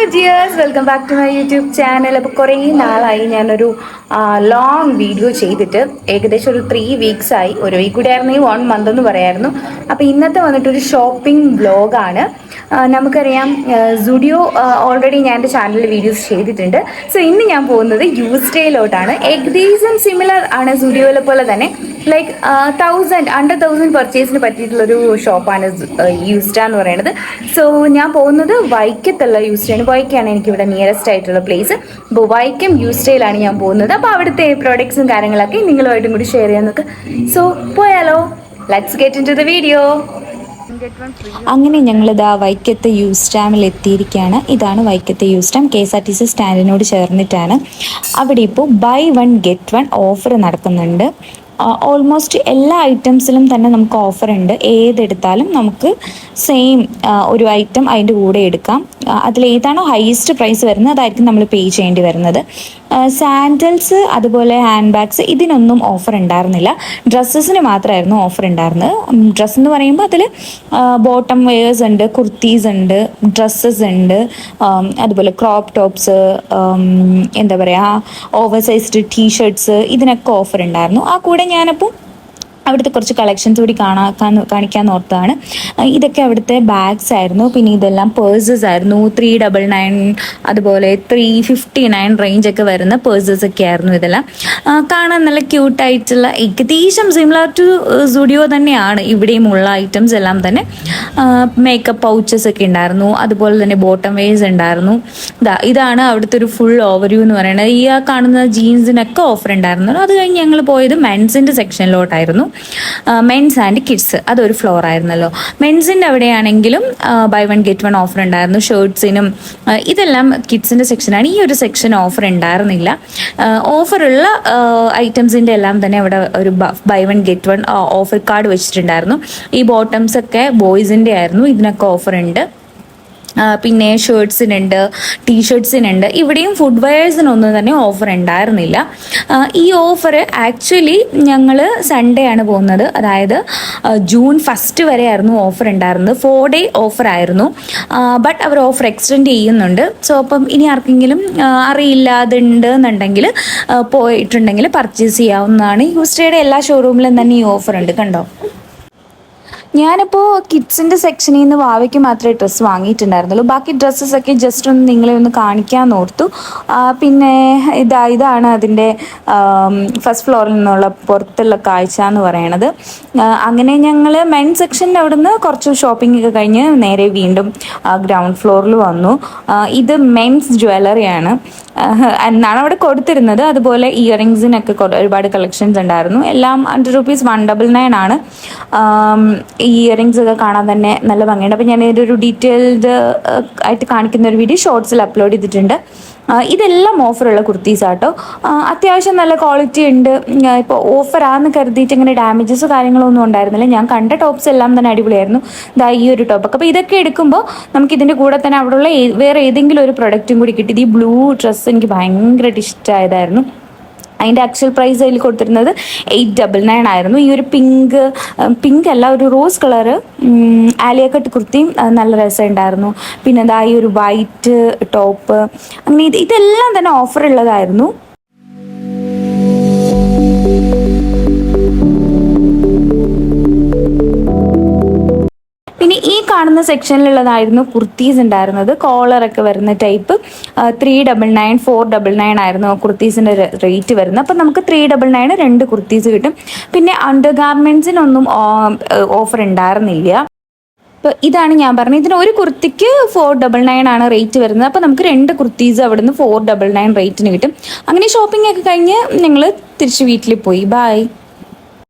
Hello ജിയേഴ്സ് welcome back to my YouTube channel അപ്പോൾ കുറേ നാളായി ഞാനൊരു ലോങ് വീഡിയോ ചെയ്തിട്ട് ഏകദേശം ഒരു ത്രീ വീക്സ് ആയി. ഒരു വീക്ക് കൂടെ വൺ മന്ത് എന്ന് പറയായിരുന്നു. അപ്പോൾ ഇന്നത്തെ വന്നിട്ട് ഒരു ഷോപ്പിംഗ് ബ്ലോഗാണ് നമുക്കറിയാം സുഡിയോ ഓൾറെഡി ഞാൻ എന്റെ ചാനലിൽ വീഡിയോസ് ചെയ്തിട്ടുണ്ട്. സോ ഇന്ന് ഞാൻ പോകുന്നത് യൂസ്റ്റേയിലോട്ടാണ് ഏകദേശം സിമിലർ ആണ് സുഡിയോയിലെ പോലെ തന്നെ. ലൈക്ക് തൗസൻഡ് അണ്ടർ തൗസൻഡ് പർച്ചേസിന് പറ്റിയിട്ടുള്ളൊരു ഷോപ്പാണ് യൂസ്റ്റ എന്ന് പറയുന്നത് സോ ഞാൻ പോകുന്നത് വൈക്കത്തുള്ള യൂസ്റ്റയാണ് വൈക്കാണ് എനിക്കിവിടെ നിയറസ്റ്റ് ആയിട്ടുള്ള പ്ലേസ് അപ്പോൾ വൈക്കം യൂസ്റ്റയിലാണ് ഞാൻ പോകുന്നത്. അപ്പോൾ അവിടുത്തെ പ്രോഡക്ട്സും കാര്യങ്ങളൊക്കെ നിങ്ങളുമായിട്ടും കൂടി ഷെയർ ചെയ്യാൻ നോക്കുക സോ പോയാലോ? Let's get into the video അങ്ങനെ ഞങ്ങളിതാ വൈക്കത്തെ യൂസ് സ്റ്റാമിൽ എത്തിയിരിക്കുകയാണ്. ഇതാണ് വൈക്കത്തെ use സ്റ്റാം K S R T C സ്റ്റാൻഡിനോട് ചേർന്നിട്ടാണ്. അവിടെ ഇപ്പോൾ buy one get one offer നടക്കുന്നുണ്ട്. ഓൾമോസ്റ്റ് എല്ലാ ഐറ്റംസിലും തന്നെ നമുക്ക് ഓഫർ ഉണ്ട്. ഏതെടുത്താലും നമുക്ക് സെയിം ഒരു ഐറ്റം അതിന്റെ കൂടെ എടുക്കാം. അതിലേതാണോ ഹയസ്റ്റ് പ്രൈസ് വരുന്നത് അതായിരിക്കും നമ്മൾ പേ ചെയ്യേണ്ടി വരുന്നത്. സാൻഡൽസ് അതുപോലെ ഹാൻഡ് ബാഗ്സ് ഇതിനൊന്നും ഓഫർ ഉണ്ടായിരുന്നില്ല. ഡ്രസ്സസിന് മാത്രമായിരുന്നു ഓഫർ ഉണ്ടായിരുന്നത്. ഡ്രസ്സ് എന്ന് പറയുമ്പോൾ അതിൽ ബോട്ടം വെയേഴ്സ് ഉണ്ട് കുർത്തീസ് ഉണ്ട് ഡ്രസ്സസ് ഉണ്ട് അതുപോലെ ക്രോപ്പ് ടോപ്സ് എന്താ പറയുക ഓവർ സൈസ്ഡ് ടീഷർട്ട്സ് ഇതിനൊക്കെ ഓഫർ ഉണ്ടായിരുന്നു. ആ കൂടെ ഞാനപ്പോൾ അവിടുത്തെ കുറച്ച് കളക്ഷൻസ് കൂടി കാണാൻ കാണിക്കാൻ ഓർത്താണ് ഇതൊക്കെ അവിടുത്തെ ബാഗ്സ് ആയിരുന്നു. പിന്നെ ഇതെല്ലാം പേഴ്സസ് ആയിരുന്നു. ത്രീ ഡബിൾ നയൻ അതുപോലെ ത്രീ ഫിഫ്റ്റി നയൻ റേഞ്ച് ഒക്കെ വരുന്ന പേഴ്സസ് ഒക്കെ ആയിരുന്നു ഇതെല്ലാം. കാണാൻ നല്ല ക്യൂട്ടായിട്ടുള്ള ഏകദേശം സിമിലർ ടു സുഡിയോ തന്നെയാണ്. ഇവിടെയും ഉള്ള ഐറ്റംസ് എല്ലാം തന്നെ. മേക്കപ്പ് പൗച്ചസ് ഒക്കെ ഉണ്ടായിരുന്നു. അതുപോലെ തന്നെ ബോട്ടം വേസ് ഉണ്ടായിരുന്നു. ഇതാ ഇതാണ് അവിടുത്തെ ഒരു ഫുൾ ഓവർവ്യൂ എന്ന് പറയുന്നത്. ഈ ആ കാണുന്ന ജീൻസിനൊക്കെ ഓഫർ ഉണ്ടായിരുന്നു അത് കഴിഞ്ഞ് ഞങ്ങൾ പോയത് മെൻസിന്റെ സെക്ഷനിലോട്ടായിരുന്നു മെൻസ് ആൻഡ് കിഡ്സ് അതൊരു ഫ്ലോർ ആയിരുന്നല്ലോ. മെൻസിന്റെ അവിടെയാണെങ്കിലും buy one get one offer ഉണ്ടായിരുന്നു. ഷർട്ട്സിനും ഇതെല്ലാം കിഡ്സിന്റെ സെക്ഷനാണ് ഈ ഒരു സെക്ഷൻ ഓഫർ ഉണ്ടായിരുന്നില്ല. ഓഫറുള്ള ഐറ്റംസിന്റെ എല്ലാം തന്നെ അവിടെ ഒരു buy one get one offer card വെച്ചിട്ടുണ്ടായിരുന്നു. ഈ ബോട്ടംസ് ഒക്കെ ബോയ്സിന്റെ ആയിരുന്നു. ഇതിനൊക്കെ ഓഫർ ഉണ്ട്. പിന്നെ ഷർട്ട്സിനുണ്ട് ടീഷർട്ട്സിനുണ്ട് ഇവിടെയും ഫുഡ് വെയേഴ്സിനൊന്നും തന്നെ ഓഫർ ഉണ്ടായിരുന്നില്ല. ഈ ഓഫർ ആക്ച്വലി ഞങ്ങൾ സൺഡേ ആണ് പോകുന്നത്. അതായത് ജൂൺ ഫസ്റ്റ് വരെ ആയിരുന്നു ഓഫർ ഉണ്ടായിരുന്നത്. ഫോർ ഡേ ഓഫർ ആയിരുന്നു. ബട്ട് അവർ ഓഫർ എക്സ്റ്റെൻഡ് ചെയ്യുന്നുണ്ട്. സോ അപ്പം ഇനി ആർക്കെങ്കിലും അറിയില്ലാതുണ്ട് എന്നുണ്ടെങ്കിൽ പോയിട്ടുണ്ടെങ്കിൽ പർച്ചേസ് ചെയ്യാവുന്നതാണ്. യൂസ്റ്റേയുടെ എല്ലാ ഷോറൂമിലും തന്നെ ഈ ഓഫർ ഉണ്ട്. കണ്ടോ? ഞാനിപ്പോൾ കിഡ്സിന്റെ സെക്ഷനിൽ നിന്ന് വാവയ്ക്ക് മാത്രമേ ഡ്രസ്സ് വാങ്ങിയിട്ടുണ്ടായിരുന്നുള്ളൂ. ബാക്കി ഡ്രസ്സസ് ഒക്കെ ജസ്റ്റ് ഒന്ന് നിങ്ങളെ ഒന്ന് കാണിക്കാൻ ഓർത്തു. പിന്നെ ഇതാ ഇതാണ് അതിന്റെ ഫസ്റ്റ് ഫ്ലോറിൽ നിന്നുള്ള പുറത്തുള്ള കാഴ്ച എന്ന് പറയണത്. അങ്ങനെ ഞങ്ങൾ മെൻ സെക്ഷനിൽ അവിടെ നിന്ന് കുറച്ച് ഷോപ്പിംഗ് ഒക്കെ കഴിഞ്ഞ് നേരെ വീണ്ടും ഗ്രൗണ്ട് ഫ്ലോറിൽ വന്നു. ഇത് മെൻസ് ജ്വല്ലറിയാണ് എന്നാണ് അവിടെ കൊടുത്തിരുന്നത്. അതുപോലെ ഇയറിങ്സിനൊക്കെ ഒരുപാട് കളക്ഷൻസ് ഉണ്ടായിരുന്നു. എല്ലാം hundred rupees one double nine ആണ്. ഇയറിങ്സ് ഒക്കെ കാണാൻ തന്നെ നല്ല ഭംഗിയുണ്ട്. അപ്പോൾ ഞാൻ ഇതൊരു ഡീറ്റെയിൽഡ് ആയിട്ട് കാണിക്കുന്ന ഒരു വീഡിയോ ഷോർട്സിൽ അപ്ലോഡ് ചെയ്തിട്ടുണ്ട്. ഇതെല്ലാം ഓഫറുള്ള കുർത്തീസ് ആട്ടോ. അത്യാവശ്യം നല്ല ക്വാളിറ്റി ഉണ്ട്. ഇപ്പോൾ ഓഫറാന്ന് കരുതിയിട്ട് ഇങ്ങനെ ഡാമേജസ് കാര്യങ്ങളൊന്നും ഉണ്ടായിരുന്നില്ല. ഞാൻ കണ്ട ടോപ്സ് എല്ലാം തന്നെ അടിപൊളിയായിരുന്നു. ഇതാ ഈ ഒരു ടോപ്പ് അപ്പോൾ ഇതൊക്കെ എടുക്കുമ്പോൾ നമുക്ക് ഇതിന്റെ കൂടെ തന്നെ അവിടെയുള്ള വേറെ ഏതെങ്കിലും ഒരു പ്രൊഡക്റ്റും കൂടി കിട്ടി. ഈ ബ്ലൂ ഡ്രസ്സ് എനിക്ക് ഭയങ്കരമായിട്ട് ഇഷ്ടമായതായിരുന്നു അതിന്റെ ആക്ച്വൽ പ്രൈസ് അതിൽ കൊടുത്തിരുന്നത് എയ്റ്റ് ഡബിൾ നയൻ ആയിരുന്നു. ഈ ഒരു പിങ്ക് പിങ്ക് അല്ല ഒരു റോസ് കളറ് ആലിയക്കട്ട് കുർത്തിയും നല്ല രസമുണ്ടായിരുന്നു പിന്നെ എന്താ ഈ ഒരു വൈറ്റ് ടോപ്പ് അങ്ങനെ ഇത് ഇതെല്ലാം തന്നെ ഓഫർ ഉള്ളതായിരുന്നു. കാണുന്ന സെക്ഷനിലുള്ളതായിരുന്നു കുർത്തീസ് ഉണ്ടായിരുന്നത്. കോളറൊക്കെ വരുന്ന type three double nine four double nine ആയിരുന്നു കുർത്തീസിന്റെ റേറ്റ് വരുന്നത്. അപ്പം നമുക്ക് ത്രീ ഡബിൾ നയൻ രണ്ട് കുർത്തീസ് കിട്ടും. പിന്നെ അണ്ടർ ഗാർമെൻസിനൊന്നും ഓഫർ ഉണ്ടായിരുന്നില്ല. അപ്പോൾ ഇതാണ് ഞാൻ പറഞ്ഞത്. ഇതിന് ഒരു കുർത്തിക്ക് ഫോർ ഡബിൾ നയൻ ആണ് റേറ്റ് വരുന്നത്. അപ്പോൾ നമുക്ക് രണ്ട് കുർത്തീസ് അവിടുന്ന് ഫോർ ഡബിൾ നയൻ റേറ്റിന് കിട്ടും. അങ്ങനെ ഷോപ്പിംഗ് ഒക്കെ കഴിഞ്ഞ് ഞങ്ങൾ തിരിച്ച് വീട്ടിൽ പോയി. ബായ്